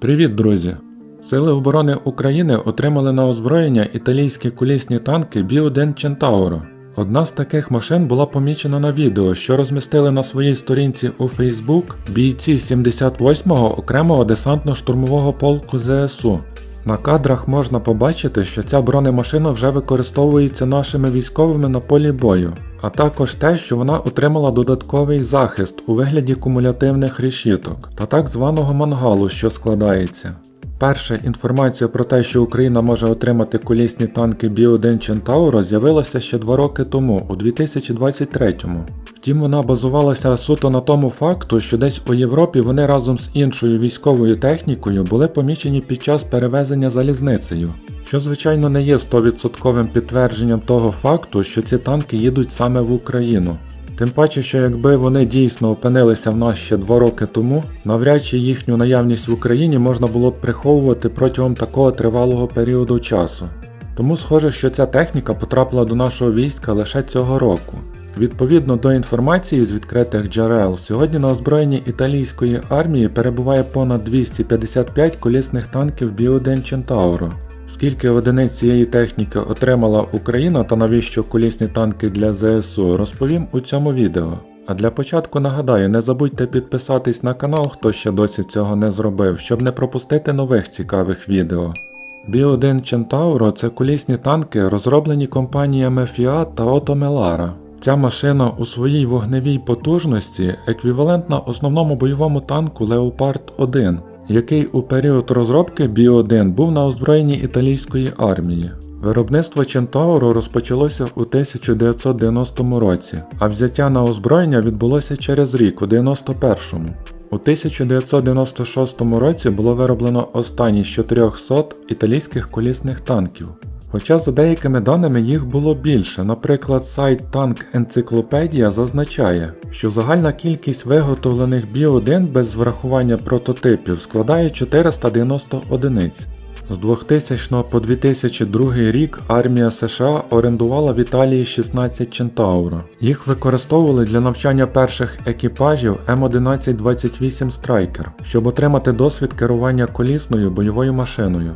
Привіт, друзі! Сили оборони України отримали на озброєння італійські кулісні танки Бі-1 Centauro. Одна з таких машин була помічена на відео, що розмістили на своїй сторінці у Facebook бійці 78-го окремого десантно-штурмового полку ЗСУ. На кадрах можна побачити, що ця бронемашина вже використовується нашими військовими на полі бою, а також те, що вона отримала додатковий захист у вигляді кумулятивних решіток та так званого мангалу, що складається. Перша інформація про те, що Україна може отримати колісні танки Бі-1 Centauro з'явилася ще два роки тому, у 2023-му. Втім, вона базувалася суто на тому факту, що десь у Європі вони разом з іншою військовою технікою були помічені під час перевезення залізницею, що звичайно не є 100% підтвердженням того факту, що ці танки їдуть саме в Україну. Тим паче, що якби вони дійсно опинилися в нас ще два роки тому, навряд чи їхню наявність в Україні можна було б приховувати протягом такого тривалого періоду часу. Тому схоже, що ця техніка потрапила до нашого війська лише цього року. Відповідно до інформації з відкритих джерел, сьогодні на озброєнні італійської армії перебуває понад 255 колісних танків Бі-1 Centauro. Скільки одиниць цієї техніки отримала Україна та навіщо колісні танки для ЗСУ, розповім у цьому відео. А для початку нагадаю, не забудьте підписатись на канал, хто ще досі цього не зробив, щоб не пропустити нових цікавих відео. Бі-1 Centauro – це колісні танки, розроблені компаніями Fiat та Otto Melara. Ця машина у своїй вогневій потужності еквівалентна основному бойовому танку Leopard 1, який у період розробки Бі-1 був на озброєнні італійської армії. Виробництво Чентауру розпочалося у 1990 році, а взяття на озброєння відбулося через рік у 91-му. У 1996 році було вироблено останні з 400 італійських колісних танків. Хоча за деякими даними їх було більше, наприклад, сайт Tank Енциклопедія зазначає, що загальна кількість виготовлених Бі-1 без врахування прототипів складає 490 одиниць. З 2000 по 2002 рік армія США орендувала в Італії 16 Чентауро. Їх використовували для навчання перших екіпажів М1128 Striker, щоб отримати досвід керування колісною бойовою машиною.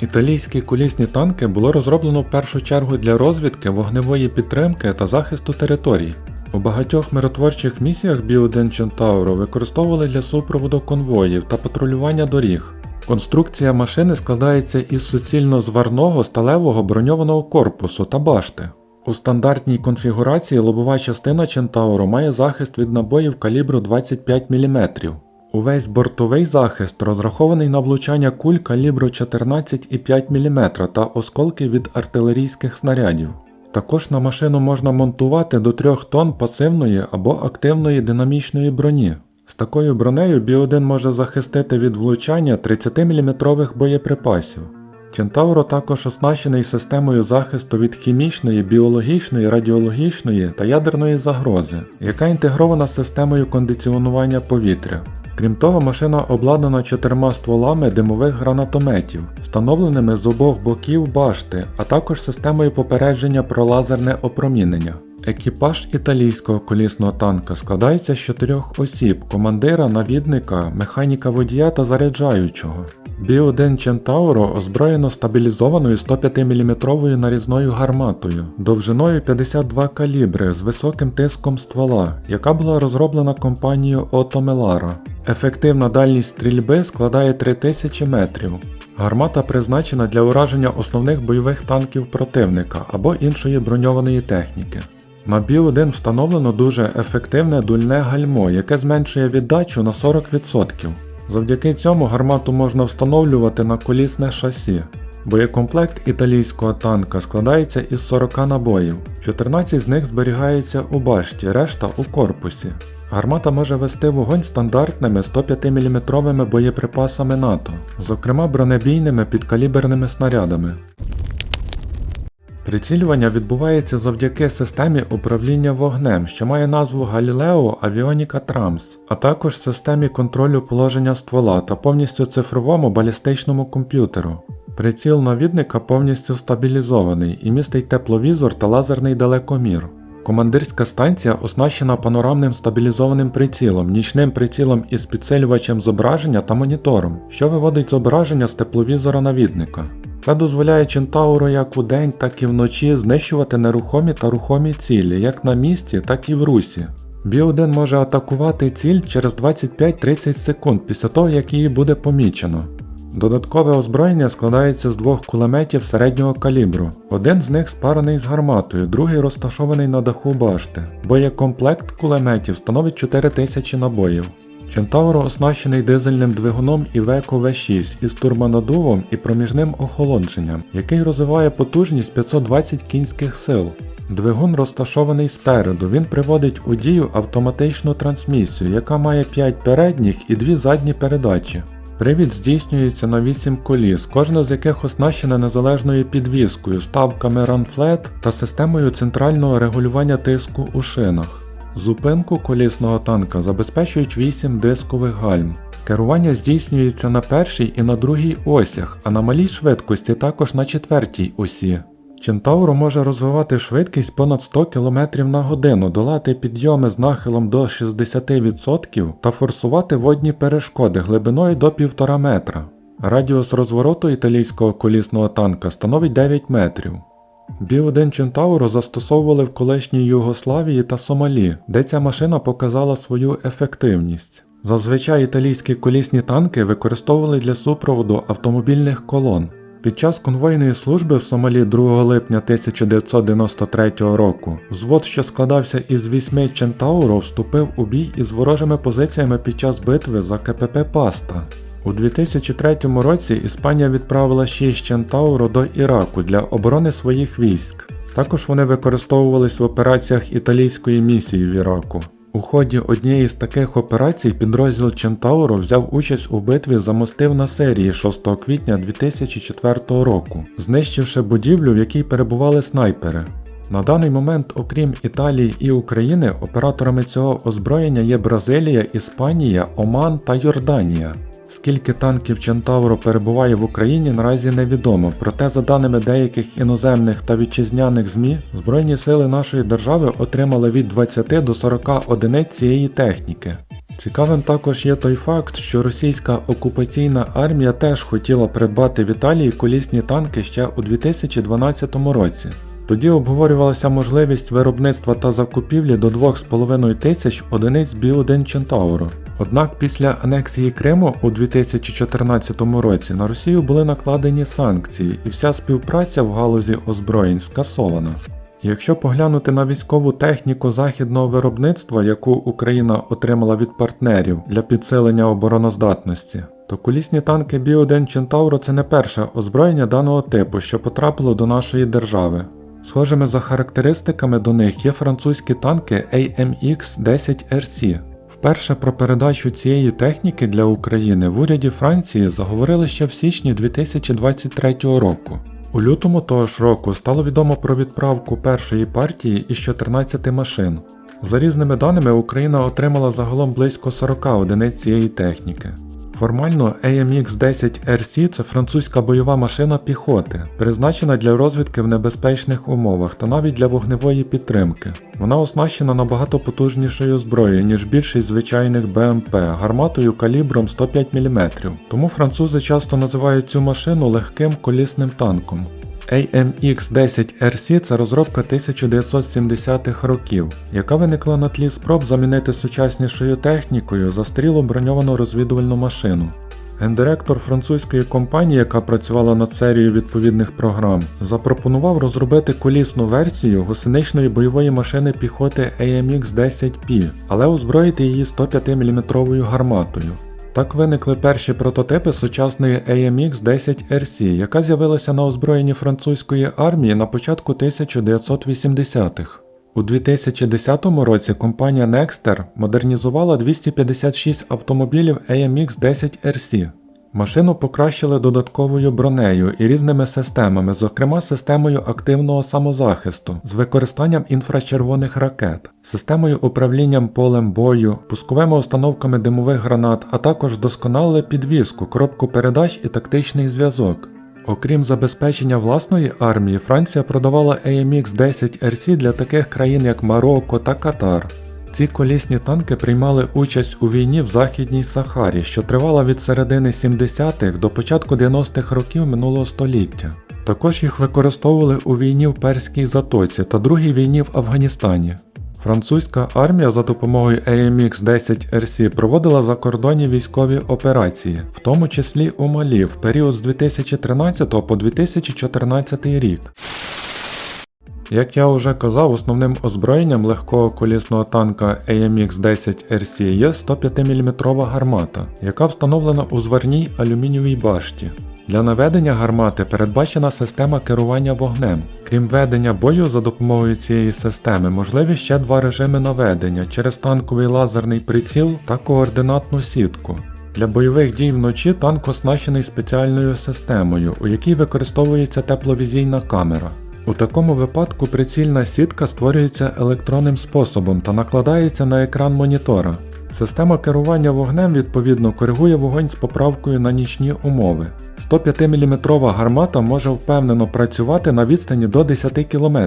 Італійські колісні танки було розроблено в першу чергу для розвідки, вогневої підтримки та захисту територій. У багатьох миротворчих місіях Бі-1 Centauro використовували для супроводу конвоїв та патрулювання доріг. Конструкція машини складається із суцільно зварного сталевого броньованого корпусу та башти. У стандартній конфігурації лобова частина Centauro має захист від набоїв калібру 25 мм. Увесь бортовий захист розрахований на влучання куль калібру 14,5 мм та осколки від артилерійських снарядів. Також на машину можна монтувати до 3 тонн пасивної або активної динамічної броні. З такою бронею Бі-1 може захистити від влучання 30-мм боєприпасів. Centauro також оснащений системою захисту від хімічної, біологічної, радіологічної та ядерної загрози, яка інтегрована з системою кондиціонування повітря. Крім того, машина обладнана чотирма стволами димових гранатометів, встановленими з обох боків башти, а також системою попередження про лазерне опромінення. Екіпаж італійського колісного танка складається з чотирьох осіб: командира, навідника, механіка водія та заряджаючого. Бі-1 Centauro озброєно стабілізованою 105-мм нарізною гарматою, довжиною 52 калібри з високим тиском ствола, яка була розроблена компанією Otto Melara. Ефективна дальність стрільби складає 3000 метрів. Гармата призначена для ураження основних бойових танків противника або іншої броньованої техніки. На Бі-1 встановлено дуже ефективне дульне гальмо, яке зменшує віддачу на 40%. Завдяки цьому гармату можна встановлювати на колісне шасі. Боєкомплект італійського танка складається із 40 набоїв, 14 з них зберігається у башті, решта у корпусі. Гармата може вести вогонь стандартними 105-мм боєприпасами НАТО, зокрема бронебійними підкаліберними снарядами. Прицілювання відбувається завдяки системі управління вогнем, що має назву Galileo Avionica Trams, а також системі контролю положення ствола та повністю цифровому балістичному комп'ютеру. Приціл навідника повністю стабілізований і містить тепловізор та лазерний далекомір. Командирська станція оснащена панорамним стабілізованим прицілом, нічним прицілом із підсилювачем зображення та монітором, що виводить зображення з тепловізора навідника. Це дозволяє Чентауру як у день, так і вночі знищувати нерухомі та рухомі цілі, як на місці, так і в русі. Бі-1 може атакувати ціль через 25-30 секунд після того, як її буде помічено. Додаткове озброєння складається з двох кулеметів середнього калібру. Один з них спарений з гарматою, другий розташований на даху башти. Боєкомплект кулеметів становить 4000 набоїв. Чентауро оснащений дизельним двигуном Iveco V6 із турбонадувом і проміжним охолодженням, який розвиває потужність 520 кінських сил. Двигун розташований спереду, він приводить у дію автоматичну трансмісію, яка має 5 передніх і 2 задні передачі. Привід здійснюється на 8 коліс, кожна з яких оснащена незалежною підвіскою, вставками RunFlat та системою центрального регулювання тиску у шинах. Зупинку колісного танка забезпечують 8 дискових гальм. Керування здійснюється на першій і на другій осях, а на малій швидкості також на четвертій осі. Чентауро може розвивати швидкість понад 100 км на годину, долати підйоми з нахилом до 60% та форсувати водні перешкоди глибиною до 1,5 метра. Радіус розвороту італійського колісного танка становить 9 метрів. Бі-1 Чентауро застосовували в колишній Югославії та Сомалі, де ця машина показала свою ефективність. Зазвичай італійські колісні танки використовували для супроводу автомобільних колон. Під час конвойної служби в Сомалі 2 липня 1993 року взвод, що складався із вісьми Чентауро, вступив у бій із ворожими позиціями під час битви за КПП Паста. У 2003 році Іспанія відправила 6 Чентауро до Іраку для оборони своїх військ. Також вони використовувались в операціях італійської місії в Іраку. У ході однієї з таких операцій підрозділ Чентауро взяв участь у битві за мостив на серії 6 квітня 2004 року, знищивши будівлю, в якій перебували снайпери. На даний момент, окрім Італії і України, операторами цього озброєння є Бразилія, Іспанія, Оман та Йорданія. Скільки танків Чентавро перебуває в Україні наразі невідомо, проте за даними деяких іноземних та вітчизняних ЗМІ, Збройні сили нашої держави отримали від 20 до 40 одиниць цієї техніки. Цікавим також є той факт, що російська окупаційна армія теж хотіла придбати в Італії колісні танки ще у 2012 році. Тоді обговорювалася можливість виробництва та закупівлі до 2,5 тисяч одиниць Бі-1 Чентауро. Однак після анексії Криму у 2014 році на Росію були накладені санкції, і вся співпраця в галузі озброєнь скасована. Якщо поглянути на військову техніку західного виробництва, яку Україна отримала від партнерів для підсилення обороноздатності, то колісні танки Бі-1 Чентауро це не перше озброєння даного типу, що потрапило до нашої держави. Схожими за характеристиками до них є французькі танки AMX 10 RC. Вперше про передачу цієї техніки для України в уряді Франції заговорили ще в січні 2023 року. У лютому того ж року стало відомо про відправку першої партії із 14 машин. За різними даними, Україна отримала загалом близько 40 одиниць цієї техніки. Формально AMX 10 RC це французька бойова машина піхоти, призначена для розвідки в небезпечних умовах та навіть для вогневої підтримки. Вона оснащена набагато потужнішою зброєю, ніж більшість звичайних БМП, гарматою калібром 105 мм. Тому французи часто називають цю машину легким колісним танком. AMX 10 RC це розробка 1970-х років, яка виникла на тлі спроб замінити сучаснішою технікою застарілу броньовану розвідувальну машину. Гендиректор французької компанії, яка працювала над серією відповідних програм, запропонував розробити колісну версію гусеничної бойової машини піхоти AMX 10P, але озброїти її 105 мм гарматою. Так виникли перші прототипи сучасної AMX 10 RC, яка з'явилася на озброєнні французької армії на початку 1980-х. У 2010 році компанія Nexter модернізувала 256 автомобілів AMX 10 RC. Машину покращили додатковою бронею і різними системами, зокрема системою активного самозахисту з використанням інфрачервоних ракет, системою управлінням полем бою, пусковими установками димових гранат, а також вдосконалили підвіску, коробку передач і тактичний зв'язок. Окрім забезпечення власної армії, Франція продавала AMX-10 RC для таких країн як Марокко та Катар. Ці колісні танки приймали участь у війні в Західній Сахарі, що тривала від середини 70-х до початку 90-х років минулого століття. Також їх використовували у війні в Перській Затоці та другій війні в Афганістані. Французька армія за допомогою AMX-10 RC проводила закордонні військові операції, в тому числі у Малі в період з 2013 по 2014 рік. Як я вже казав, основним озброєнням легкого колісного танка AMX-10 RC є 105-мм гармата, яка встановлена у зварній алюмінієвій башті. Для наведення гармати передбачена система керування вогнем. Крім ведення бою за допомогою цієї системи, можливі ще два режими наведення через танковий лазерний приціл та координатну сітку. Для бойових дій вночі танк оснащений спеціальною системою, у якій використовується тепловізійна камера. У такому випадку прицільна сітка створюється електронним способом та накладається на екран монітора. Система керування вогнем відповідно коригує вогонь з поправкою на нічні умови. 105-мм гармата може впевнено працювати на відстані до 10 км.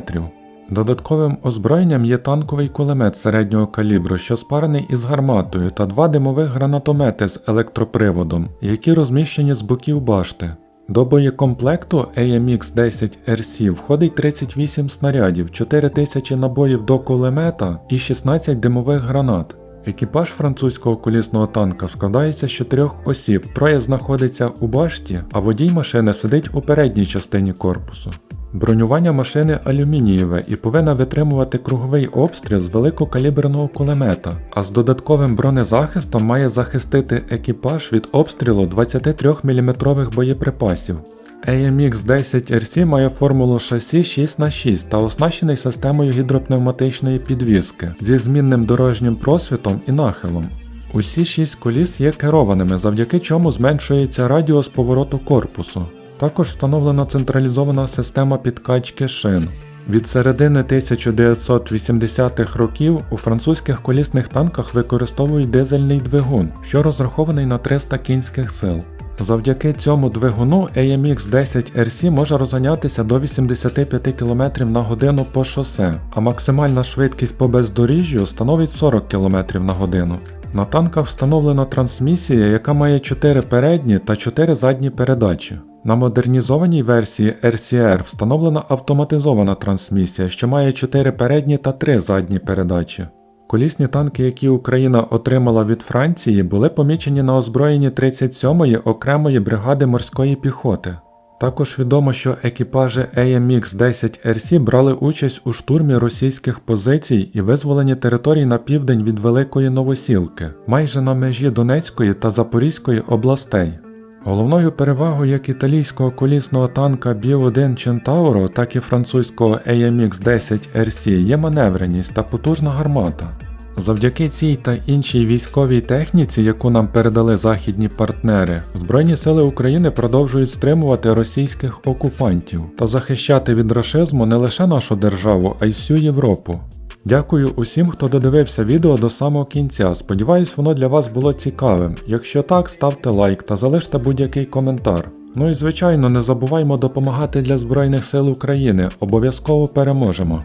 Додатковим озброєнням є танковий кулемет середнього калібру, що спарений із гарматою, та два димових гранатомети з електроприводом, які розміщені з боків башти. До боєкомплекту AMX-10 RC входить 38 снарядів, 4000 набоїв до кулемета і 16 димових гранат. Екіпаж французького колісного танка складається з чотирьох осіб, троє знаходиться у башті, а водій машини сидить у передній частині корпусу. Бронювання машини алюмінієве і повинна витримувати круговий обстріл з великокаліберного кулемета, а з додатковим бронезахистом має захистити екіпаж від обстрілу 23 мм боєприпасів. AMX-10 RC має формулу шасі 6х6 та оснащений системою гідропневматичної підвіски зі змінним дорожнім просвітом і нахилом. Усі шість коліс є керованими, завдяки чому зменшується радіус повороту корпусу. Також встановлена централізована система підкачки шин. Від середини 1980-х років у французьких колісних танках використовують дизельний двигун, що розрахований на 300 кінських сил. Завдяки цьому двигуну AMX-10 RC може розганятися до 85 км на годину по шосе, а максимальна швидкість по бездоріжжю становить 40 км на годину. На танках встановлена трансмісія, яка має 4 передні та 4 задні передачі. На модернізованій версії RCR встановлена автоматизована трансмісія, що має 4 передні та 3 задні передачі. Колісні танки, які Україна отримала від Франції, були помічені на озброєнні 37-ї окремої бригади морської піхоти. Також відомо, що екіпажі AMX-10 RC брали участь у штурмі російських позицій і визволенні територій на південь від Великої Новосілки, майже на межі Донецької та Запорізької областей. Головною перевагою як італійського колісного танка B1 Centauro, так і французького AMX-10 RC є маневреність та потужна гармата. Завдяки цій та іншій військовій техніці, яку нам передали західні партнери, Збройні сили України продовжують стримувати російських окупантів та захищати від рашизму не лише нашу державу, а й всю Європу. Дякую усім, хто додивився відео до самого кінця. Сподіваюсь, воно для вас було цікавим. Якщо так, ставте лайк та залиште будь-який коментар. Ну і звичайно, не забуваймо допомагати для Збройних сил України, обов'язково переможемо.